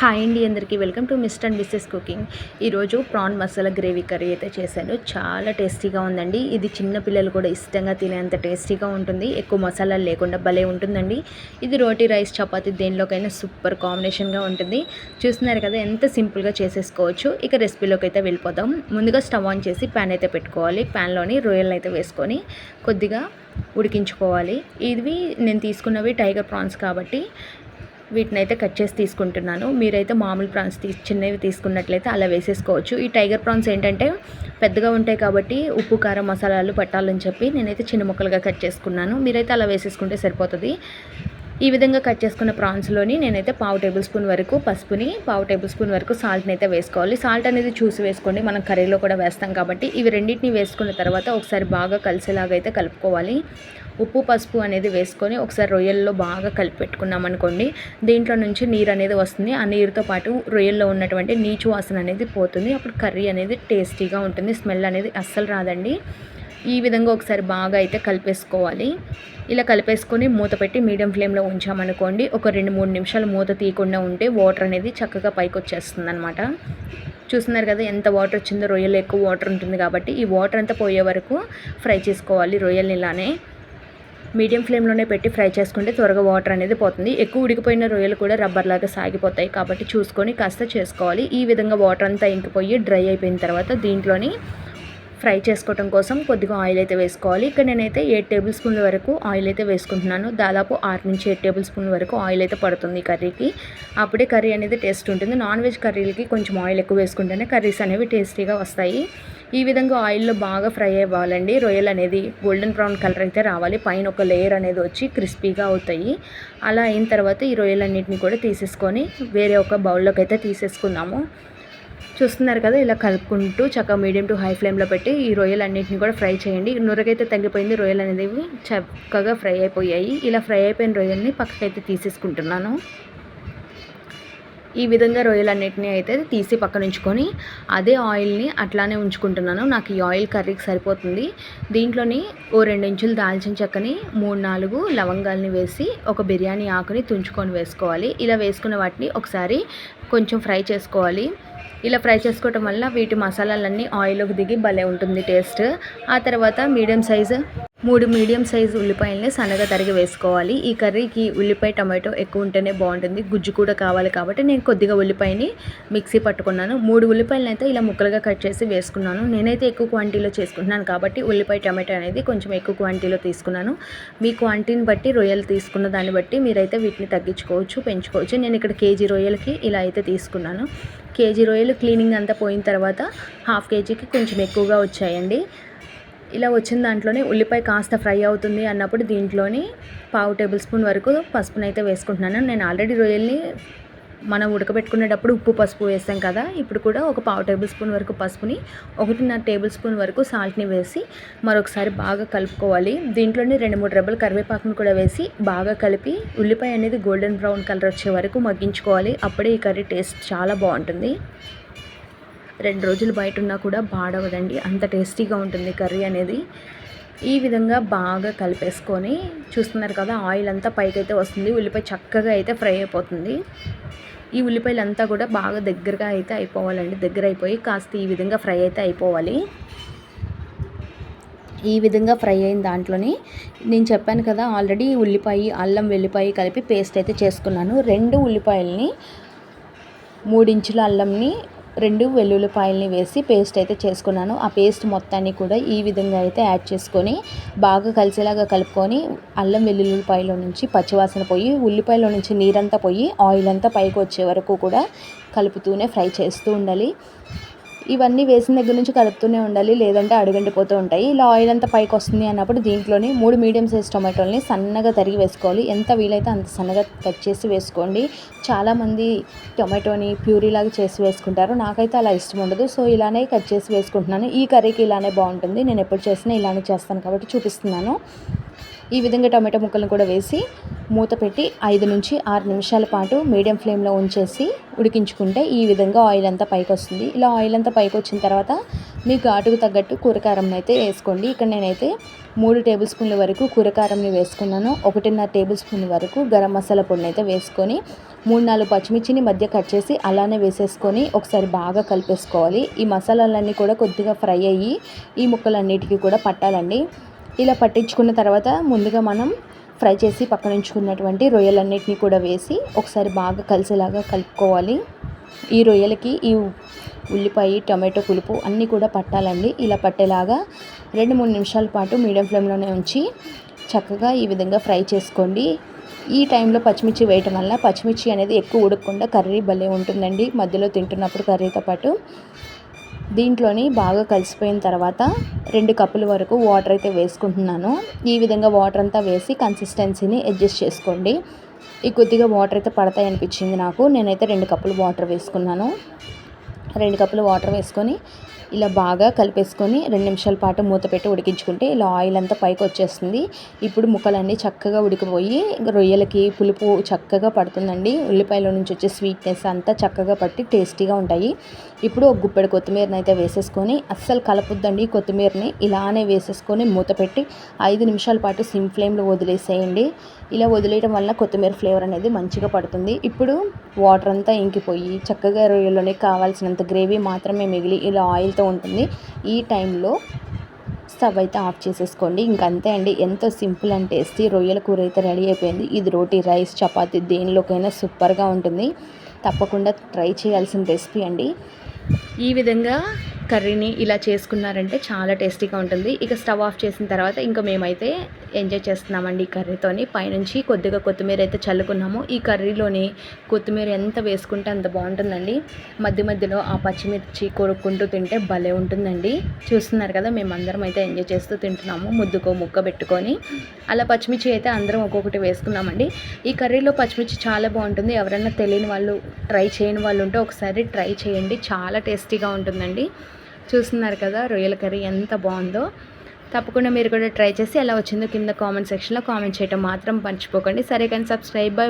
Hi అండి అందరికీ. Welcome to mister and missus cooking. ఈరోజు ప్రాన్ మసాలా గ్రేవీ కర్రీ అయితే చేశాను. చాలా టేస్టీగా ఉందండి. ఇది చిన్న పిల్లలు కూడా ఇష్టంగా తినేంత టేస్టీగా ఉంటుంది. ఎక్కువ మసాలాలు లేకుండా భలే ఉంటుందండి. ఇది రోటీ రైస్ చపాతీ దేనిలోకైనా సూపర్ కాంబినేషన్గా ఉంటుంది. చూస్తున్నారు కదా ఎంత సింపుల్గా చేసేసుకోవచ్చు. ఇక రెసిపీలోకి అయితే వెళ్ళిపోదాం. ముందుగా స్టవ్ ఆన్ చేసి ప్యాన్ అయితే పెట్టుకోవాలి. ప్యాన్లోని రొయ్యలను అయితే వేసుకొని కొద్దిగా ఉడికించుకోవాలి. ఇవి నేను తీసుకున్నవి టైగర్ ప్రాన్స్ కాబట్టి వీటిని అయితే కట్ చేసి తీసుకుంటున్నాను. మీరైతే మామూలు ప్రాన్స్ తీ చిన్నవి తీసుకున్నట్లయితే అలా వేసేసుకోవచ్చు. ఈ టైగర్ ప్రాన్స్ ఏంటంటే పెద్దగా ఉంటాయి కాబట్టి ఉప్పు కారం మసాలాలు పట్టాలని చెప్పి నేనైతే చిన్న ముక్కలుగా కట్ చేసుకున్నాను. మీరైతే అలా వేసేసుకుంటే సరిపోతుంది. ఈ విధంగా కట్ చేసుకున్న ప్రాన్స్లోని నేనైతే పావు టేబుల్ స్పూన్ వరకు పసుపుని పావు టేబుల్ స్పూన్ వరకు సాల్ట్ని అయితే వేసుకోవాలి. సాల్ట్ అనేది చూసి వేసుకోండి. మనం కర్రీలో కూడా వేస్తాం కాబట్టి ఇవి రెండింటిని వేసుకున్న తర్వాత ఒకసారి బాగా కలిసేలాగా అయితే కలుపుకోవాలి. ఉప్పు పసుపు అనేది వేసుకొని ఒకసారి రొయ్యల్లో బాగా కలిపి పెట్టుకున్నాం అనుకోండి దీంట్లో నుంచి నీరు అనేది వస్తుంది. ఆ నీరుతో పాటు రొయ్యల్లో ఉన్నటువంటి నీచు వాసన అనేది పోతుంది. అప్పుడు కర్రీ అనేది టేస్టీగా ఉంటుంది. స్మెల్ అనేది అస్సలు రాదండి. ఈ విధంగా ఒకసారి బాగా అయితే కలిపేసుకోవాలి. ఇలా కలిపేసుకొని మూత పెట్టి మీడియం ఫ్లేమ్లో ఉంచామనుకోండి ఒక రెండు మూడు నిమిషాలు మూత తీయకుండా ఉంటే వాటర్ అనేది చక్కగా పైకి వచ్చేస్తుంది అనమాట చూస్తున్నారు కదా ఎంత వాటర్ వచ్చిందో రొయ్యలు ఎక్కువ వాటర్ ఉంటుంది కాబట్టి ఈ వాటర్ అంతా పోయే వరకు ఫ్రై చేసుకోవాలి రొయ్యల్ని ఇలానే. మీడియం ఫ్లేమ్లోనే పెట్టి ఫ్రై చేసుకుంటే త్వరగా వాటర్ అనేది పోతుంది. ఎక్కువ ఉడికిపోయిన రొయ్యలు కూడా రబ్బర్ లాగా సాగిపోతాయి కాబట్టి చూసుకొని కాస్త చేసుకోవాలి. ఈ విధంగా వాటర్ అంతా ఇంకిపోయి డ్రై అయిపోయిన తర్వాత దీంట్లోని ఫ్రై చేసుకోవడం కోసం కొద్దిగా ఆయిల్ అయితే వేసుకోవాలి. ఇక్కడ నేనైతే ఎయిట్ టేబుల్ స్పూన్ల వరకు ఆయిల్ అయితే వేసుకుంటున్నాను. దాదాపు ఆరు నుంచి ఎయిట్ టేబుల్ స్పూన్ల వరకు ఆయిల్ అయితే పడుతుంది కర్రీకి. అప్పుడే కర్రీ అనేది టేస్ట్ ఉంటుంది. నాన్ వెజ్ కర్రీలకి కొంచెం ఆయిల్ ఎక్కువ వేసుకుంటేనే కర్రీస్ అనేవి టేస్టీగా వస్తాయి. ఈ విధంగా ఆయిల్లో బాగా ఫ్రై అవ్వాలండి. రొయ్యలు అనేది గోల్డెన్ బ్రౌన్ కలర్ అయితే రావాలి. పైన ఒక లేయర్ అనేది వచ్చి క్రిస్పీగా అవుతాయి. అలా అయిన తర్వాత ఈ రొయ్యలన్నింటినీ కూడా తీసేసుకొని వేరే ఒక బౌల్లోకి అయితే తీసేసుకుందాము. చూస్తున్నారు కదా ఇలా కలుపుకుంటూ చక్కగా మీడియం టు హై ఫ్లేమ్లో పెట్టి ఈ రొయ్యలు అన్నింటినీ కూడా ఫ్రై చేయండి. నురగైతే తగ్గిపోయింది రొయ్యలు అనేవి చక్కగా ఫ్రై అయిపోయాయి. ఇలా ఫ్రై అయిపోయిన రొయ్యల్ని పక్కకైతే తీసేసుకుంటున్నాను. ఈ విధంగా రొయ్యలన్నిటిని అయితే తీసి పక్కన ఉంచుకొని అదే ఆయిల్ని అట్లానే ఉంచుకుంటున్నాను. నాకు ఈ ఆయిల్ కర్రీకి సరిపోతుంది. దీంట్లోని ఓ రెండు ఇంచులు దాల్చిన చెక్కని మూడు నాలుగు లవంగాల్ని వేసి ఒక బిర్యానీ ఆకుని తుంచుకొని వేసుకోవాలి. ఇలా వేసుకున్న వాటిని ఒకసారి కొంచెం ఫ్రై చేసుకోవాలి. ఇలా ఫ్రై చేసుకోవటం వల్ల వీటి మసాలాలన్నీ ఆయిల్లోకి దిగి భలే ఉంటుంది టేస్ట్. ఆ తర్వాత మీడియం సైజు మూడు మీడియం సైజు ఉల్లిపాయలని సన్నగా తరిగి వేసుకోవాలి. ఈ కర్రీకి ఉల్లిపాయ టమాటో ఎక్కువ ఉంటేనే బాగుంటుంది. గుజ్జు కూడా కావాలి కాబట్టి నేను కొద్దిగా ఉల్లిపాయని మిక్సీ పట్టుకున్నాను. మూడు ఉల్లిపాయలను అయితే ఇలా ముక్కలుగా కట్ చేసి వేసుకున్నాను. నేనైతే ఎక్కువ క్వాంటిటీలో చేసుకుంటున్నాను కాబట్టి ఉల్లిపాయ టమాటో అనేది కొంచెం ఎక్కువ క్వాంటిటీలో తీసుకున్నాను. మీ క్వాంటిటీని బట్టి రొయ్యలు తీసుకున్న దాన్ని బట్టి మీరైతే వీటిని తగ్గించుకోవచ్చు పెంచుకోవచ్చు. నేను ఇక్కడ కేజీ రొయ్యలకి ఇలా అయితే తీసుకున్నాను. కేజీ రొయ్యలు క్లీనింగ్ అంతా పోయిన తర్వాత హాఫ్ కేజీకి కొంచెం ఎక్కువగా వచ్చాయండి. ఇలా వచ్చిన దాంట్లోనే ఉల్లిపాయ కాస్త ఫ్రై అవుతుంది అన్నప్పుడు దీంట్లోని పావు టేబుల్ స్పూన్ వరకు పసుపునైతే వేసుకుంటున్నాను. నేను ఆల్రెడీ రొయ్యల్ని మనం ఉడకబెట్టుకునేటప్పుడు ఉప్పు పసుపు వేస్తాం కదా ఇప్పుడు కూడా ఒక పావు టేబుల్ స్పూన్ వరకు పసుపుని ఒకటిన్నర టేబుల్ స్పూన్ వరకు సాల్ట్ని వేసి మరొకసారి బాగా కలుపుకోవాలి. దీంట్లోనే రెండు మూడు రెబ్బలు కరివేపాకును కూడా వేసి బాగా కలిపి ఉల్లిపాయ అనేది గోల్డెన్ బ్రౌన్ కలర్ వచ్చే వరకు మగ్గించుకోవాలి. అప్పుడే ఈ కర్రీ టేస్ట్ చాలా బాగుంటుంది. రెండు రోజులు బయట ఉన్నా కూడా బాడవదండి అంత టేస్టీగా ఉంటుంది కర్రీ అనేది. ఈ విధంగా బాగా కలిపేసుకొని చూస్తున్నారు కదా ఆయిల్ అంతా పైకైతే వస్తుంది. ఉల్లిపాయ చక్కగా అయితే ఫ్రై అయిపోతుంది. ఈ ఉల్లిపాయలు అంతా కూడా బాగా దగ్గరగా అయితే అయిపోవాలండి. దగ్గర అయిపోయి కాస్త ఈ విధంగా ఫ్రై అయితే అయిపోవాలి. ఈ విధంగా ఫ్రై అయిన దాంట్లోని నేను చెప్పాను కదా ఆల్రెడీ ఉల్లిపాయ అల్లం వెల్లిపాయ కలిపి పేస్ట్ అయితే చేసుకున్నాను. రెండు ఉల్లిపాయలని మూడించుల అల్లంని రెండు వెల్లుల్లిపాయలని వేసి పేస్ట్ అయితే చేసుకున్నాను. ఆ పేస్ట్ మొత్తాన్ని కూడా ఈ విధంగా అయితే యాడ్ చేసుకొని బాగా కలిసేలాగా కలుపుకొని అల్లం వెల్లుల్లిపాయలో నుంచి పచ్చివాసన పోయి ఉల్లిపాయలో నుంచి నీరంతా పోయి ఆయిల్ అంతా పైకి వచ్చే వరకు కూడా కలుపుతూనే ఫ్రై చేస్తూ ఉండాలి. ఇవన్నీ వేసిన దగ్గర నుంచి కలుపుతూనే ఉండాలి లేదంటే అడుగంటిపోతూ ఉంటాయి. ఇలా ఆయిల్ అంతా పైకి వస్తుంది అన్నప్పుడు దీంట్లోనే మూడు మీడియం సైజ్ టొమాటోల్ని సన్నగా తరిగి వేసుకోవాలి. ఎంత వీలైతే అంత సన్నగా కట్ చేసి వేసుకోండి. చాలామంది టొమాటోని ప్యూరీలాగా చేసి వేసుకుంటారు. నాకైతే అలా ఇష్టం ఉండదు. సో ఇలానే కట్ చేసి వేసుకుంటున్నాను. ఈ కర్రీకి ఇలానే బాగుంటుంది. నేను ఎప్పుడు చేసినా ఇలానే చేస్తాను కాబట్టి చూపిస్తున్నాను. ఈ విధంగా టమాటా ముక్కలను కూడా వేసి మూత పెట్టి ఐదు నుంచి ఆరు నిమిషాల పాటు మీడియం ఫ్లేమ్లో ఉంచేసి ఉడికించుకుంటే ఈ విధంగా ఆయిల్ అంతా పైకి వస్తుంది. ఇలా ఆయిల్ అంతా పైకి వచ్చిన తర్వాత మీ ఘాటుకు తగ్గట్టు కూరకారం అయితే వేసుకోండి. ఇక్కడ నేనైతే మూడు టేబుల్ స్పూన్ల వరకు కూరకారంని వేసుకున్నాను. ఒకటిన్నర టేబుల్ స్పూన్ వరకు గరం మసాలా పొడిని అయితే వేసుకొని మూడు నాలుగు పచ్చిమిర్చిని మధ్య కట్ చేసి అలానే వేసేసుకొని ఒకసారి బాగా కలిపేసుకోవాలి. ఈ మసాలాలన్నీ కూడా కొద్దిగా ఫ్రై అయ్యి ఈ ముక్కలన్నిటికీ కూడా పట్టాలండి. ఇలా పట్టించుకున్న తర్వాత ముందుగా మనం ఫ్రై చేసి పక్కన ఉంచుకున్నటువంటి రొయ్యలన్నిటిని కూడా వేసి ఒకసారి బాగా కలిసేలాగా కలుపుకోవాలి. ఈ రొయ్యలకి ఈ ఉల్లిపాయ టమాటో పులుపు అన్నీ కూడా పట్టాలండి. ఇలా పట్టేలాగా రెండు మూడు నిమిషాల పాటు మీడియం ఫ్లేమ్లోనే ఉంచి చక్కగా ఈ విధంగా ఫ్రై చేసుకోండి. ఈ టైంలో పచ్చిమిర్చి వేయటం వల్ల పచ్చిమిర్చి అనేది ఎక్కువ ఉడకకుండా కర్రీ భలే ఉంటుందండి. మధ్యలో తింటున్నప్పుడు కర్రీతో పాటు దీంట్లోని బాగా కలిసిపోయిన తర్వాత రెండు కప్పుల వరకు వాటర్ అయితే వేసుకుంటున్నాను. ఈ విధంగా వాటర్ అంతా వేసి కన్సిస్టెన్సీని అడ్జస్ట్ చేసుకోండి. ఈ కొద్దిగా వాటర్ అయితే పడతాయి అనిపించింది నాకు. నేనైతే రెండు కప్పులు వాటర్ వేసుకున్నాను. రెండు కప్పులు వాటర్ వేసుకొని ఇలా బాగా కలిపేసుకొని రెండు నిమిషాల పాటు మూత పెట్టి ఉడికించుకుంటే ఇలా ఆయిల్ అంతా పైకి వచ్చేస్తుంది. ఇప్పుడు ముక్కలన్నీ చక్కగా ఉడికిపోయి రొయ్యలకి పులుపు చక్కగా పడుతుందండి. ఉల్లిపాయల నుంచి వచ్చే స్వీట్నెస్ అంతా చక్కగా పట్టి టేస్టీగా ఉంటాయి. ఇప్పుడు ఒక గుప్పెడు కొత్తిమీరని అయితే వేసేసుకొని అస్సలు కలపొద్దండి కొత్తిమీరని. ఇలానే వేసేసుకొని మూత పెట్టి ఐదు నిమిషాల పాటు సిమ్ ఫ్లేమ్లో వదిలేసేయండి. ఇలా వదిలేయడం వల్ల కొత్తిమీర ఫ్లేవర్ అనేది మంచిగా పడుతుంది. ఇప్పుడు వాటర్ అంతా ఇంకిపోయి చక్కగా రొయ్యలోనే కావాల్సినంత గ్రేవీ మాత్రమే మిగిలి ఇలా ఆయిల్ ఆయిల్తో ఉంటుంది. ఈ టైంలో స్టవ్ అయితే ఆఫ్ చేసేసుకోండి. ఇంకంతే అండి. ఎంతో సింపుల్ అండ్ టేస్టీ రొయ్యల కూర అయితే రెడీ అయిపోయింది. ఇది రోటీ రైస్ చపాతీ దేనిలోకైనా సూపర్గా ఉంటుంది. తప్పకుండా ట్రై చేయాల్సిన రెసిపీ అండి. ఈ విధంగా కర్రీని ఇలా చేసుకున్నారంటే చాలా టేస్టీగా ఉంటుంది. ఇక స్టవ్ ఆఫ్ చేసిన తర్వాత ఇంకా మేమైతే ఎంజాయ్ చేస్తున్నామండి ఈ కర్రీతోని. పైనుంచి కొద్దిగా కొత్తిమీర అయితే చల్లుకున్నాము. ఈ కర్రీలోని కొత్తిమీర ఎంత వేసుకుంటే అంత బాగుంటుందండి. మధ్య మధ్యలో ఆ పచ్చిమిర్చి కొరుక్కుంటూ తింటే భలే ఉంటుందండి. చూస్తున్నారు కదా మేమందరం అయితే ఎంజాయ్ చేస్తూ తింటున్నాము. ముద్దుకో ముక్క పెట్టుకొని. అలా పచ్చిమిర్చి అయితే అందరం ఒక్కొక్కటి వేసుకున్నామండి. ఈ కర్రీలో పచ్చిమిర్చి చాలా బాగుంటుంది. ఎవరైనా తెలియని వాళ్ళు ట్రై చేయని వాళ్ళు ఉంటే ఒకసారి ట్రై చేయండి. చాలా టేస్టీగా ఉంటుందండి. చూస్తున్నారు కదా రొయ్యల కర్రీ ఎంత బాగుందో. తప్పకుండా మీరు కూడా ట్రై చేసి ఎలా వచ్చిందో కింద కామెంట్ సెక్షన్లో కామెంట్ చేయటం మాత్రం మర్చిపోకండి. సరే కానీ సబ్స్క్రైబ్